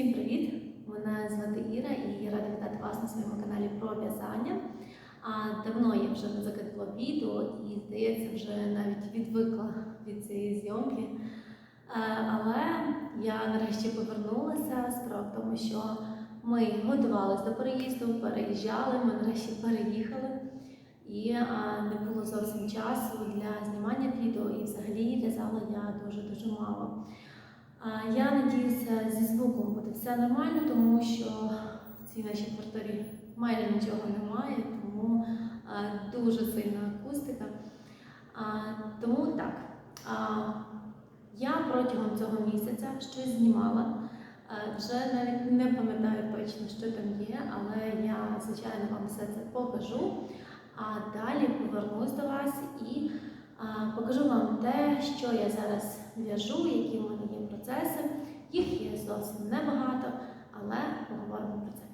Всім привіт! Мене звати Іра і я рада вітати вас на своєму каналі про в'язання. А давно я вже не закидала відео і, здається, вже навіть відвикла від цієї зйомки. Е, Але я нарешті повернулася. Справа в тому, що ми готувалися до переїзду, переїжджали, ми нарешті переїхали. І не було зовсім часу для знімання відео, і взагалі в'язала я дуже-дуже мало. Я надіюся, зі звуком буде все нормально, тому що в цій нашій квартирі майже нічого немає, тому дуже сильна акустика. Тому так, я протягом цього місяця щось знімала. Вже навіть не пам'ятаю точно, що там є, але я, звичайно, вам все це покажу. А далі повернусь до вас і покажу вам те, що я зараз в'яжу, які в мене процеси. Їх є зовсім небагато, але поговоримо про це.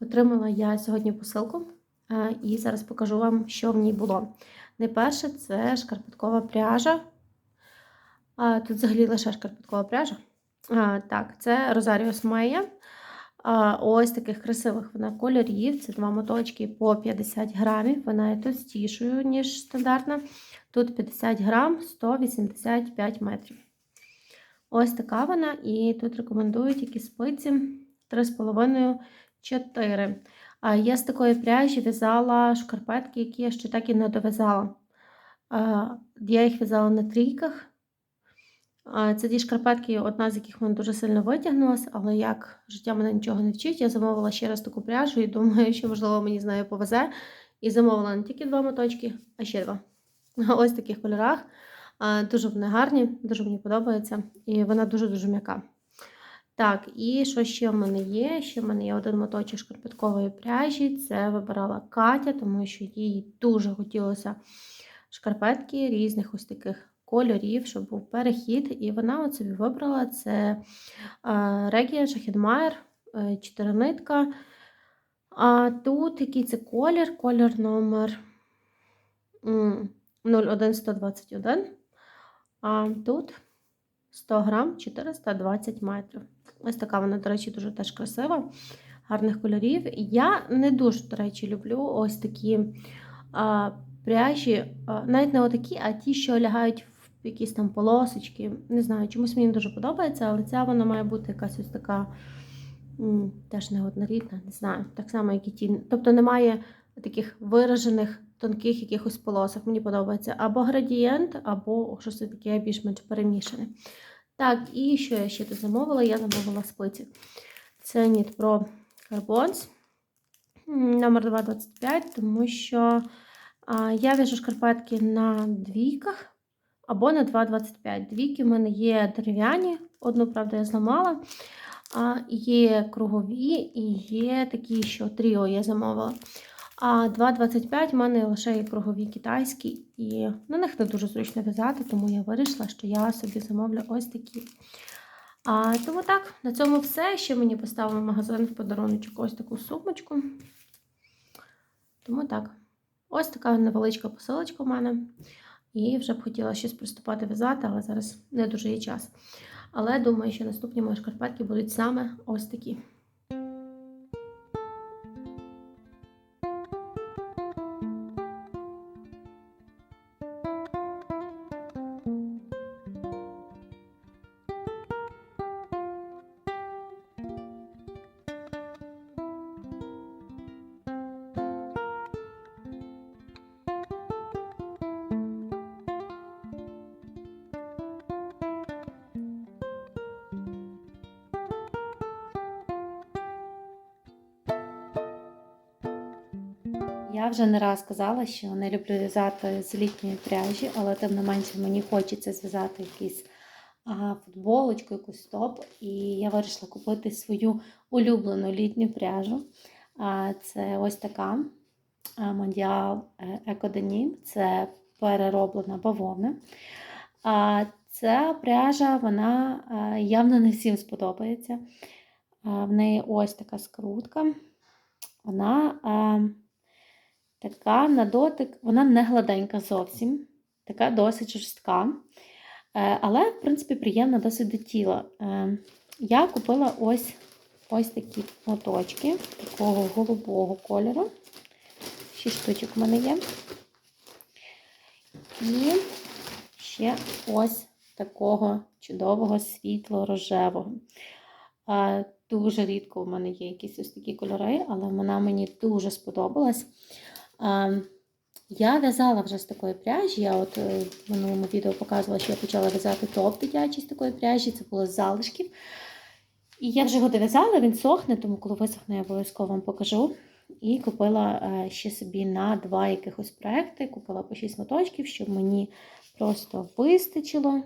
Отримала я сьогодні посилку е, і зараз покажу вам, що в ній було. Найперше це шкарпеткова пряжа. Тут взагалі лише шкарпеткова пряжа. Так, це Розаріус. А, Ось таких красивих вона кольорів. Це два моточки по 50 грамів. Вона є товстішою, ніж стандартна. Тут 50 грам, 185 метрів. Ось така вона. І тут рекомендують які спиці 3,5 4. А я з такої пряжі в'язала шкарпетки, які я ще так і не дов'язала. Я їх в'язала на трійках. Це ті шкарпетки, одна з яких мене дуже сильно витягнулася, але як життя мене нічого не вчить, я замовила ще раз таку пряжу і думаю, що, можливо, мені з нею повезе. І замовила не тільки два моточки, а ще два. Ось в таких кольорах. Дуже вони гарні, дуже мені подобається. І вона дуже-дуже м'яка. Так, і що ще в мене є? Ще в мене є один моточок шкарпеткової пряжі. Це вибирала Катя, тому що їй дуже хотілося шкарпетки різних ось таких кольорів, щоб був перехід. І вона от собі вибрала це Регія Шахідмайер, 4 нитка. А тут який це колір? Колір номер 01121. А тут 100 грам 420 метрів. Ось така вона, до речі, дуже теж красива, гарних кольорів. Я не дуже, до речі, люблю ось такі а, пряжі, а, навіть не отакі, а ті, що лягають в якісь там полосочки. Не знаю, чомусь мені дуже подобається, але ця вона має бути якась ось така м, теж неоднорідна, не знаю, так само, як і ті. Тобто немає таких виражених. Тонких якихось полосок мені подобається або градієнт, або щось таке більш-менш перемішане. Так, і що я ще тут замовила? Я замовила спиці. Це Knit Pro Carbons номер 225, тому що а, я в'яжу шкарпетки на двійках або на 2,25. Двійки в мене є дерев'яні, одну, правда, я зламала. А, Є кругові і є такі, що тріо я замовила. А 2,25 в мене лише є кругові китайські, і на них не дуже зручно в'язати, тому я вирішила, що я собі замовлю ось такі. А, Тому так, на цьому все. Ще мені поставив магазин в подаруночок ось таку сумочку. Тому так, ось така невеличка посилочка в мене. І вже б хотіла щось приступати в'язати, але зараз не дуже є час. Але думаю, що наступні мої шкарпетки будуть саме ось такі. Я вже не раз казала, що не люблю в'язати з літньої пряжі, але тим не менше мені хочеться зв'язати якийсь а, футболочку, якусь топ. І я вирішила купити свою улюблену літню пряжу. А, Це ось така Eco Denim. Це перероблена бавовна. А, Ця пряжа, вона явно не всім сподобається. В неї ось така скрутка. Вона. Така на дотик, вона не гладенька зовсім, така досить жорстка. Е, Але, в принципі, приємна досить до тіла. Е, я купила ось, ось такі моточки такого голубого кольору. Шість штучок в мене є. І ще ось такого чудового світло-рожевого. Дуже рідко в мене є якісь ось такі кольори, але вона мені дуже сподобалась. Я в'язала вже з такої пряжі. Я от е, в минулому відео показувала, що я почала в'язати топ дитячий з такої пряжі. Це було з залишків. І я вже його дов'язала, він сохне, тому коли висохне, я обов'язково вам покажу. І купила е, ще собі на два якихось проекти. Купила по 6 моточків, щоб мені просто вистачило.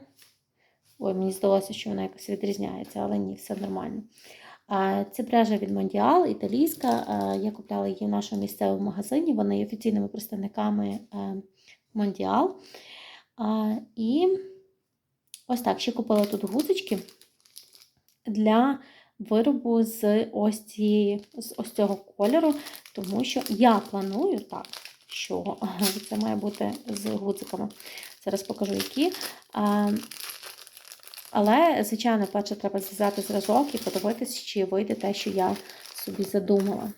Ой, мені здалося, що вона якось відрізняється, але ні, все нормально. Це пряжа від Монdial, італійська. Я купляла її в нашому місцевому магазині. Вони є офіційними представниками Mondial. І ось так, ще купила тут гузочки для виробу з ось, цієї, з ось цього кольору, тому що я планую так, що це має бути з гудзиками. Зараз покажу, які. Але, звичайно, перше треба зв'язати зразок і подивитися, чи вийде те, що я собі задумала.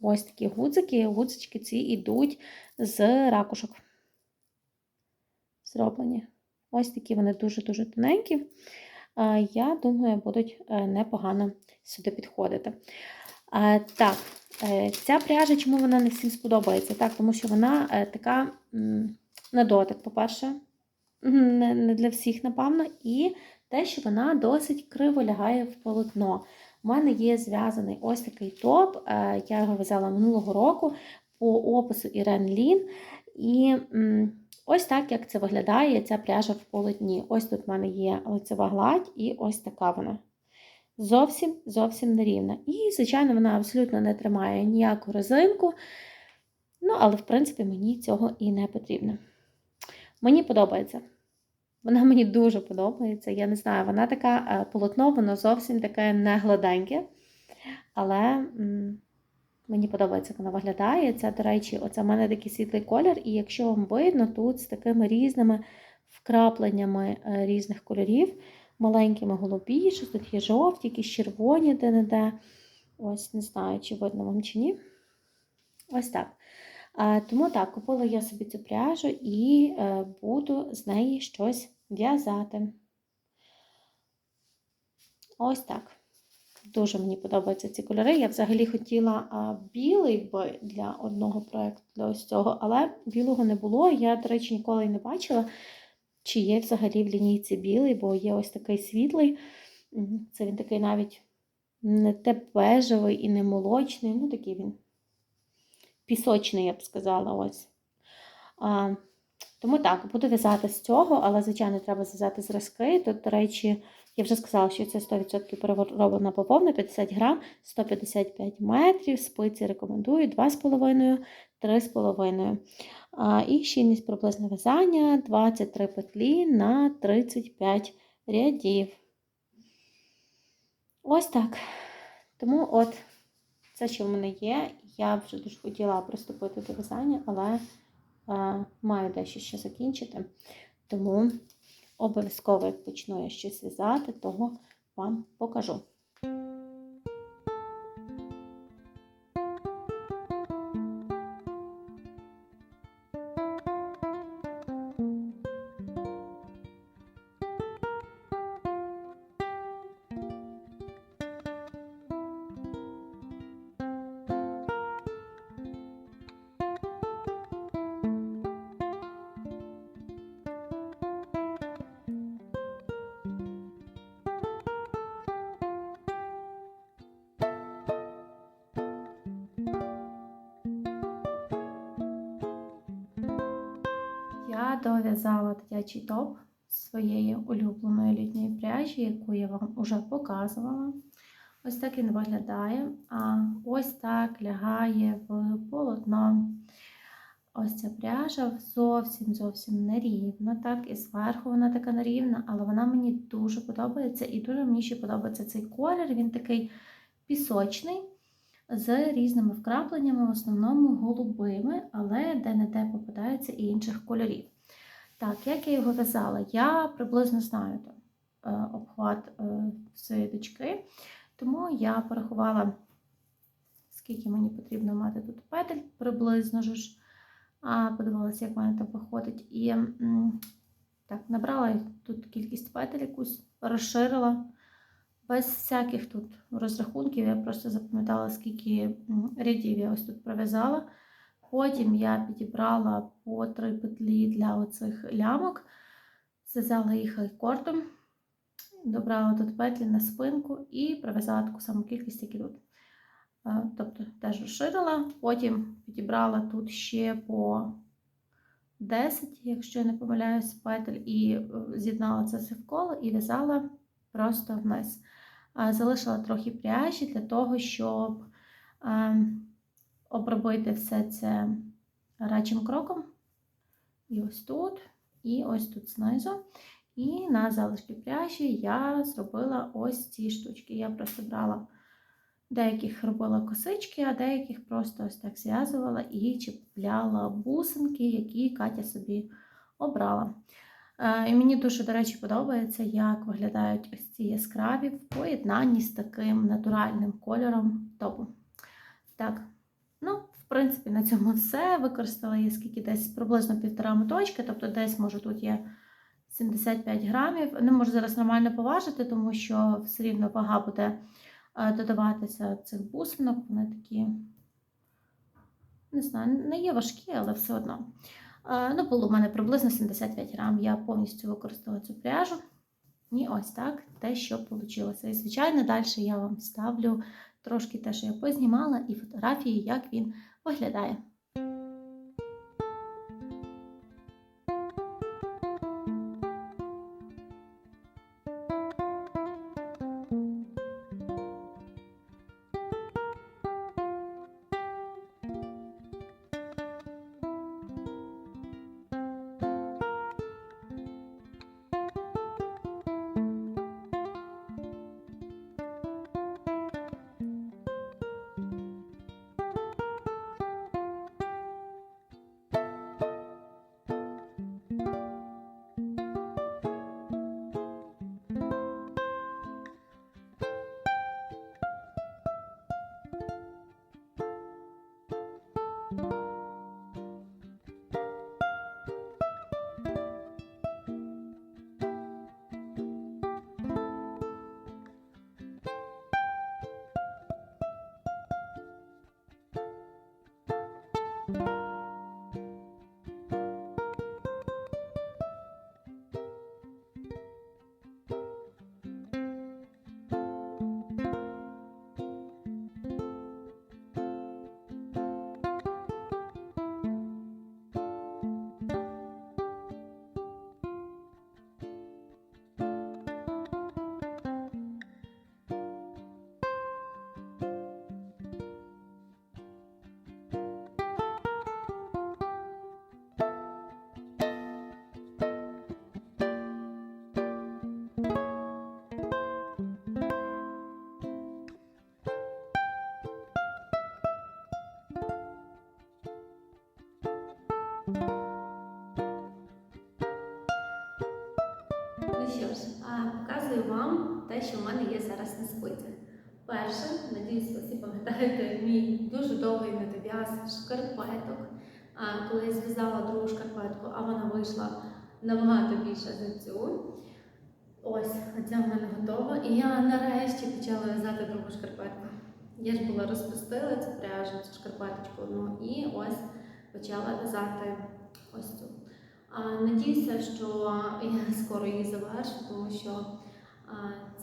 Ось такі гудзики. Гудзички ці йдуть з ракушок. Зроблені. Ось такі вони дуже-дуже тоненькі. Я думаю, будуть е, непогано сюди підходити. Так, е, ця пряжа, чому вона не всім сподобається? Так, тому що вона е, така на дотик, по-перше, не для всіх, напевно, і те, що вона досить криво лягає в полотно. У мене є зв'язаний ось такий топ. е, Я його в'язала минулого року по опису Ірен Лін. І ось так, як це виглядає, ця пряжа в полотні. Ось тут в мене є лицева гладь, і ось така вона. Зовсім зовсім нерівна. І, звичайно, вона абсолютно не тримає ніяку резинку. Ну, але, в принципі, мені цього і не потрібно. Мені подобається. Вона мені дуже подобається. Я не знаю, вона така е, полотно, воно зовсім таке не гладеньке. Але мені подобається, як вона виглядає. Це, до речі, оце в мене такий світлий колір, і якщо вам видно, тут з такими різними вкрапленнями е, різних кольорів, маленькими голубі, що тут є жовті, якісь червоні де-не-де. Ось, не знаю, чи видно вам чи ні. Ось так. Тому так, купила я собі цю пряжу і е, буду з неї щось в'язати. Ось так. Дуже мені подобаються ці кольори. Я взагалі хотіла білий для одного проєкту, для ось цього, але білого не було. Я, до речі, ніколи не бачила, чи є взагалі в лінійці білий, бо є ось такий світлий. Це він такий навіть не те бежевий і не молочний. Ну, такий він пісочний, я б сказала. ось. А, тому так, буду в'язати з цього, але, звичайно, треба зв'язати зразки. Тут, до речі, я вже сказала, що це 100% перероблена бавовна, 50 грам, 155 метрів, спиці рекомендую 2,5, 3,5. А, і щільність приблизне в'язання 23 петлі на 35 рядів. Ось так. Тому от це, що в мене є. Я вже дуже хотіла приступити до в'язання, але е, маю дещо ще закінчити. Тому обов'язково, як почну я щось в'язати, того вам покажу. Дов'язала дитячий топ з своєї улюбленої літньої пряжі, яку я вам вже показувала. Ось так він виглядає. А ось так лягає в полотно. Ось ця пряжа зовсім зовсім нерівна. Так, і зверху вона така нерівна, але вона мені дуже подобається. І дуже мені ще подобається цей колір. Він такий пісочний, з різними вкрапленнями, в основному голубими, але де-не-де попадаються і інших кольорів. Так, як я його в'язала? Я приблизно знаю там, е, обхват е, своєї дочки. Тому я порахувала, скільки мені потрібно мати тут петель приблизно ж. Подивилася, як в мене там виходить. І так, набрала тут кількість петель якусь, розширила. Без всяких тут розрахунків, я просто запам'ятала, скільки рядів я ось тут пров'язала. Потім я підібрала по три петлі для оцих лямок, зв'язала їх айкордом, добрала тут петлі на спинку і пров'язала таку саму кількість, як і тут. Тобто теж розширила, потім підібрала тут ще по 10, якщо я не помиляюсь, петель, і е, з'єднала це все в коло і в'язала просто вниз. Залишила трохи пряжі для того, щоб е, обробити все це рачим кроком. І ось тут, і ось тут знизу. І на залишки пряжі я зробила ось ці штучки. Я просто брала деяких робила косички, а деяких просто ось так зв'язувала і чіпляла бусинки, які Катя собі обрала. Е, І мені дуже, до речі, подобається, як виглядають ось ці яскраві в поєднанні з таким натуральним кольором топу. Так, ну, в принципі, на цьому все. Використала я скільки десь приблизно півтора моточки, тобто десь, може, тут є 75 грамів. Не можу зараз нормально поважити, тому що все рівно вага буде е, додаватися цих бусинок. Вони такі, не знаю, не є важкі, але все одно. Е, Ну, було в мене приблизно 75 грам. Я повністю використала цю пряжу. І ось так те, що вийшло. І, звичайно, далі я вам ставлю трошки те, що я познімала, і фотографії, як він виглядає. Ну що ж, показую вам те, що в мене є зараз на спиці. Перше, надіюсь, ви всі пам'ятаєте мій дуже довгий недов'яз шкарпеток. Коли я зв'язала другу шкарпетку, а вона вийшла набагато більше за цю. Ось, оця в мене готова. І я нарешті почала в'язати другу шкарпетку. Я ж була розпустила цю пряжу, цю шкарпеточку одну, і ось почала в'язати ось цю. Надіюся, що я скоро її завершу, тому що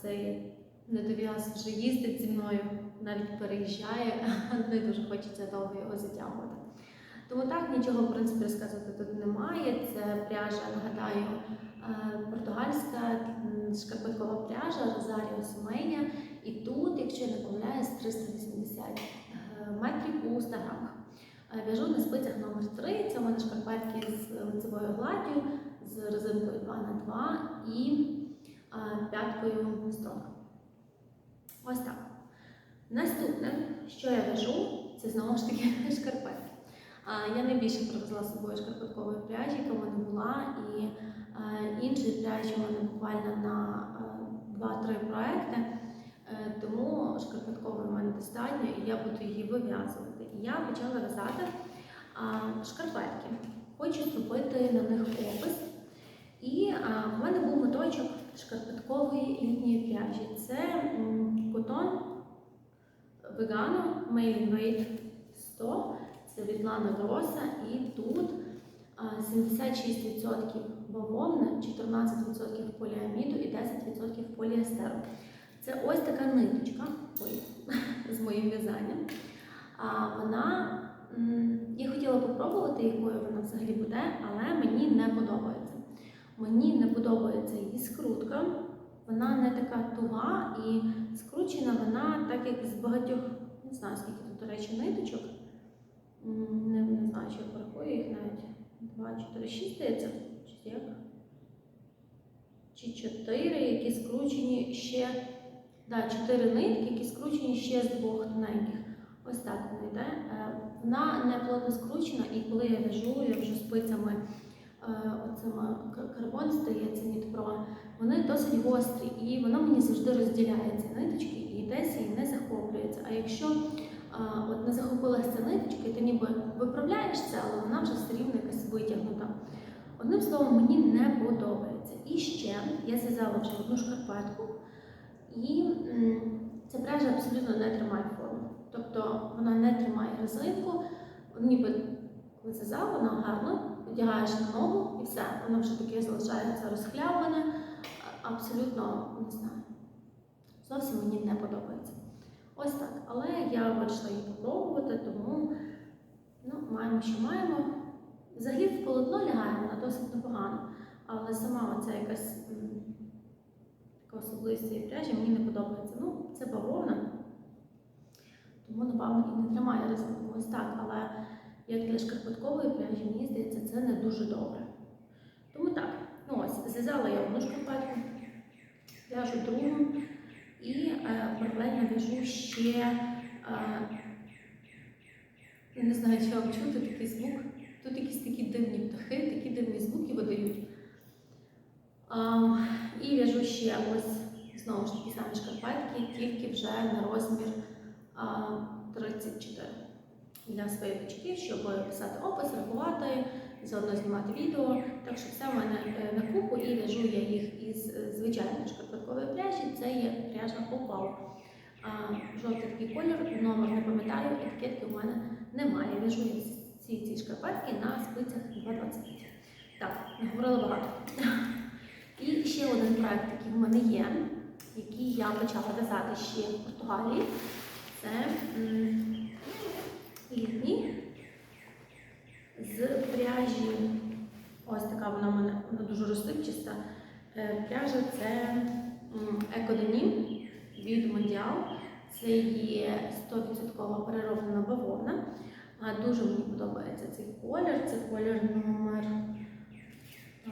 цей недов'яз вже їздить зі мною, навіть переїжджає, не дуже хочеться довго його затягувати. Тому так, нічого в принципі розказувати тут немає. Це пряжа, нагадаю, е, португальська шкарпеткова пряжа Розаріо Суменя. І тут, якщо я не помиляюсь, 380 е, метрів у 100 грамах. Е, В'яжу на спицях номер 3 Це у мене шкарпетки з лицевою гладдю, з резинкою 2 на 2 і е, п'яткою строк. Ось так. Наступне, що я в'яжу, це знову ж таки шкарпетки. Я найбільше привезла з собою шкарпеткової пряжі, яка в мене була, і е, іншої пряжі у мене буквально на е, два-три проекти. Е, Тому шкарпеткової в мене достатньо, і я буду її вив'язувати. Я почала в'язати шкарпетки. Хочу зробити на них опис. І а, в мене був моточок шкарпеткової літньої пряжі. Це котон Vegano Made Weight 100. Це від Lana Grossa. І тут а, 76% бавовни, 14% поліаміду і 10% поліестеру. Це ось така ниточка ой, з моїм в'язанням. А вона, я хотіла попробувати, якою вона взагалі буде, але мені не подобається. Мені не подобається її скрутка. Вона не така туга і скручена вона так, як з багатьох, не знаю, скільки тут, до речі, ниточок. Не, не знаю, чи я порахую їх навіть. 2, 4, 6, здається, чи як? Чи 4, які скручені ще. Да, 4 нитки, які скручені ще з двох тоненьких. Ось так вона йде. Е, Вона не плотно скручена, і коли я в'яжу, я вже спицями е, оцими карбон здається, Нітпро, вони досить гострі, і воно мені завжди розділяє ці ниточки і десь її не захоплюється. А якщо е, от не захопилася і ти ніби виправляєш це, але вона вже все рівно якась витягнута. Одним словом, мені не подобається. І ще я зв'язала вже одну шкарпетку, і ця пряжа абсолютно не тримає. Тобто вона не тримає резинку, ніби коли зв'язав, вона гарно одягаєш на ногу і все, воно вже таке залишається розхлябане, абсолютно не знаю. Зовсім мені не подобається. Ось так. Але я вирішила її попробувати, тому ну, маємо, що маємо. Взагалі в полотно лягає вона досить непогано, але сама оця якась така особливість цієї пряжі мені не подобається. Ну, це бавовна, тому, напевно, і не тримає резинку ось так. Але як для шкарпеткової пряжі, мені здається, це не дуже добре. Тому так, ну ось, зв'язала я одну шкарпетку, в'яжу другу і е, паралельно в'яжу ще, е, не знаю, чи вам чути такий звук. Тут якісь такі дивні птахи, такі дивні звуки видають. А, і в'яжу ще ось знову ж такі самі шкарпетки, тільки вже на розмір 34 для своєї дочки, щоб писати опис, рахувати, заодно знімати відео. Так що все в мене е, на купу і в'яжу я їх із е, звичайної шкарпеткової пряжі. Це є пряжа Opal. Жовтий такий колір, номер не пам'ятаю, етикетки у мене немає. В'яжу я ці, ці шкарпетки на спицях 2,25. Так, наговорила багато. І ще один проект, який в мене є, який я почала в'язати ще в Португалії. Це м, з пряжі. Ось така вона в мене вона дуже розсипчаста. Е, Пряжа це екоденім від Мондіал. Це є 100% перероблена бавовна. Дуже мені подобається цей колір. Це колір номер а,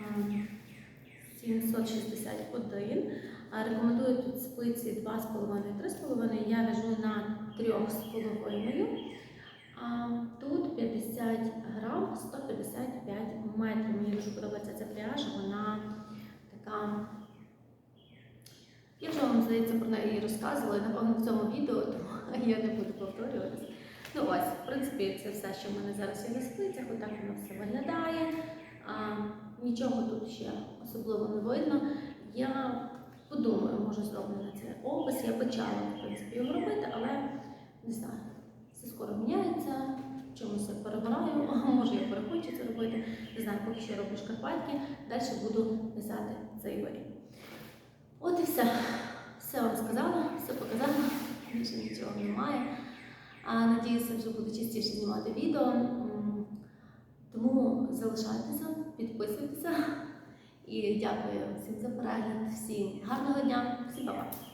761. Рекомендую тут спиці 2,5-3,5. Я вяжу на 3,5. А Тут 50 грам, 155 метрів. Мені дуже подобається ця пряжа. Вона така. Я вже вам здається про неї розказувала, і, напевно, в цьому відео, тому я не буду повторюватися. Ну ось, в принципі, це все, що в мене зараз є на спицях, отак воно все виглядає. А, нічого тут ще особливо не видно. Я подумаю, може зроблю на це опис. Я почала в принципі його робити, але не знаю, все скоро міняється. Чомусь я перебираю, може я перехочу це робити. Не знаю, поки що роблю шкарпетки, далі буду писати цей виріб. От і все. Все вам сказала, все показала, більше нічого немає. А надіюся, вже буду частіше знімати відео. Тому залишайтеся, підписуйтеся і дякую всім за перегляд, всім гарного дня, всім па-па!